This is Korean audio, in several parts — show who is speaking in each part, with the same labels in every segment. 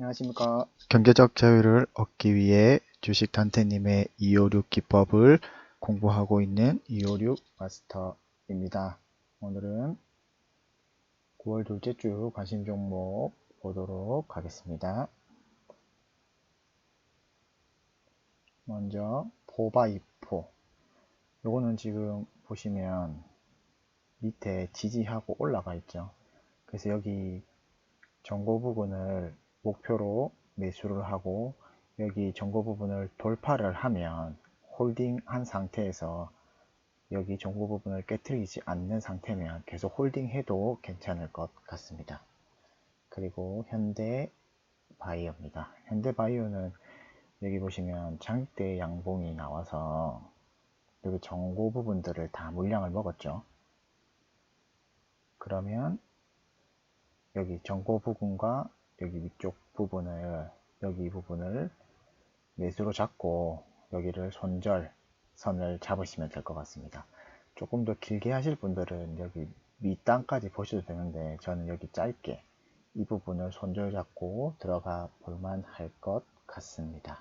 Speaker 1: 안녕하십니까. 경제적 자유를 얻기 위해 주식 단태님의 256 기법을 공부하고 있는 256 마스터입니다. 오늘은 9월 둘째 주 관심 종목 보도록 하겠습니다. 먼저 포바이포 요거는 지금 보시면 밑에 지지하고 올라가 있죠. 그래서 여기 정보 부분을 목표로 매수를 하고 여기 정보 부분을 돌파를 하면 홀딩 한 상태에서 여기 정보 부분을 깨뜨리지 않는 상태면 계속 홀딩 해도 괜찮을 것 같습니다. 그리고 현대 바이오입니다. 현대 바이오는 여기 보시면 장대 양봉이 나와서 여기 정보 부분들을 다 물량을 먹었죠. 그러면 여기 정보 부분과 여기 위쪽 부분을 여기 부분을 매수로 잡고 여기를 손절 선을 잡으시면 될 것 같습니다. 조금 더 길게 하실 분들은 여기 밑단까지 보셔도 되는데 저는 여기 짧게 이 부분을 손절 잡고 들어가 볼만 할 것 같습니다.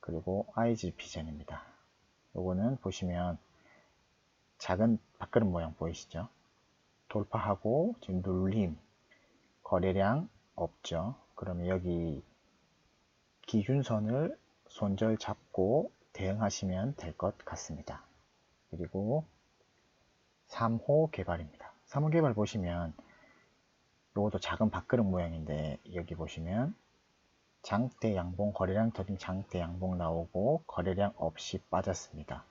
Speaker 1: 그리고 IGP전입니다. 요거는 보시면 작은 밥그릇 모양 보이시죠? 돌파하고 지금 눌림 거래량 없죠. 그러면 여기 기준선을 손절 잡고 대응하시면 될 것 같습니다. 그리고 3호 개발입니다. 3호 개발 보시면 이것도 작은 밥그릇 모양인데 여기 보시면 장대 양봉 거래량 터진 장대 양봉 나오고 거래량 없이 빠졌습니다.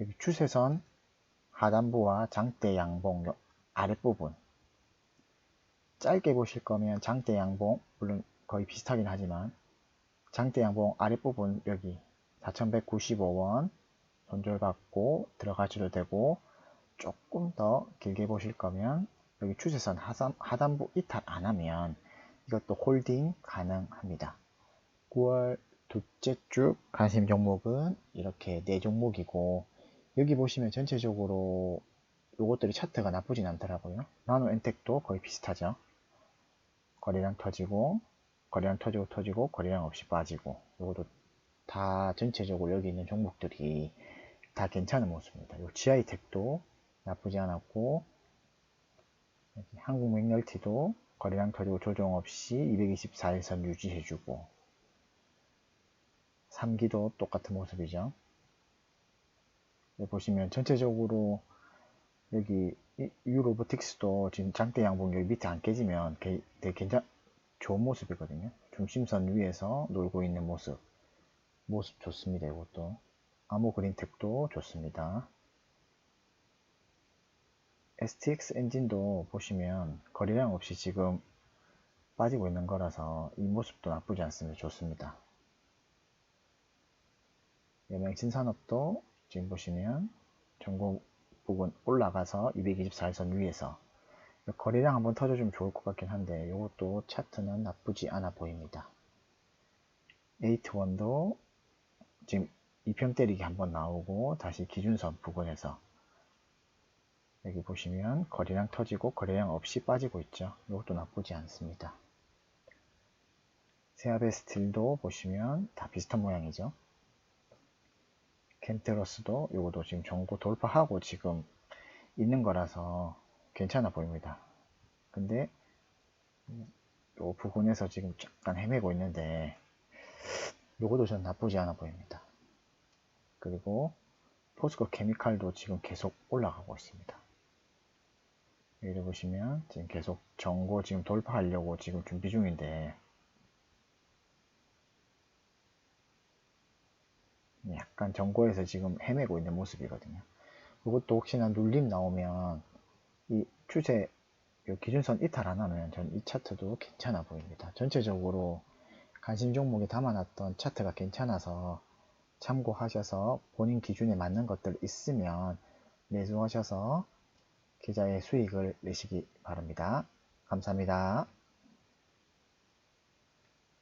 Speaker 1: 여기 추세선 하단부와 장대 양봉 아랫부분 짧게 보실 거면 장대 양봉 물론 거의 비슷하긴 하지만 장대 양봉 아랫부분 여기 4195원 손절받고 들어가셔도 되고 조금 더 길게 보실 거면 여기 추세선 하단, 하단부 이탈 안 하면 이것도 홀딩 가능합니다. 9월 둘째 주 관심 종목은 이렇게 네 종목이고 여기 보시면 전체적으로 요것들이 차트가 나쁘진 않더라고요. 나노 엔텍도 거의 비슷하죠. 거래량 터지고 거래량 터지고 터지고 거래량 없이 빠지고 이것도 다 전체적으로 여기 있는 종목들이 다 괜찮은 모습입니다. 요 GI텍도 나쁘지 않았고 한국맥렬티도 거래량 터지고 조정 없이 224일선 유지해주고 3기도 똑같은 모습이죠. 보시면 전체적으로 여기 유로보틱스도 지금 장대 양봉 여기 밑에 안 깨지면 되게 괜찮 좋은 모습이거든요. 중심선 위에서 놀고 있는 모습 모습 좋습니다. 이것도 아모 그린텍도 좋습니다. STX 엔진도 보시면 거리량 없이 지금 빠지고 있는 거라서 이 모습도 나쁘지 않습니다. 좋습니다. 여명신산업도 지금 보시면 전국 부분 올라가서 224일선 위에서 거래량 한번 터져주면 좋을 것 같긴 한데 이것도 차트는 나쁘지 않아 보입니다. 에이트원도 지금 2평 때리기 한번 나오고 다시 기준선 부근에서 여기 보시면 거래량 터지고 거래량 없이 빠지고 있죠. 이것도 나쁘지 않습니다. 세아베 스틸도 보시면 다 비슷한 모양이죠. 켄테로스도 이것도 지금 정보 돌파하고 지금 있는 거라서 괜찮아 보입니다. 근데 요 부분에서 지금 약간 헤매고 있는데 요것도 전 나쁘지 않아 보입니다. 그리고 포스코 케미칼도 지금 계속 올라가고 있습니다. 여기 보시면 지금 계속 정고 지금 돌파하려고 지금 준비 중인데 약간 정고에서 지금 헤매고 있는 모습이거든요. 그것도 혹시나 눌림 나오면 이 추세 기준선 이탈 안 하면 전 이 차트도 괜찮아 보입니다. 전체적으로 관심 종목에 담아놨던 차트가 괜찮아서 참고하셔서 본인 기준에 맞는 것들 있으면 매수하셔서 계좌의 수익을 내시기 바랍니다. 감사합니다.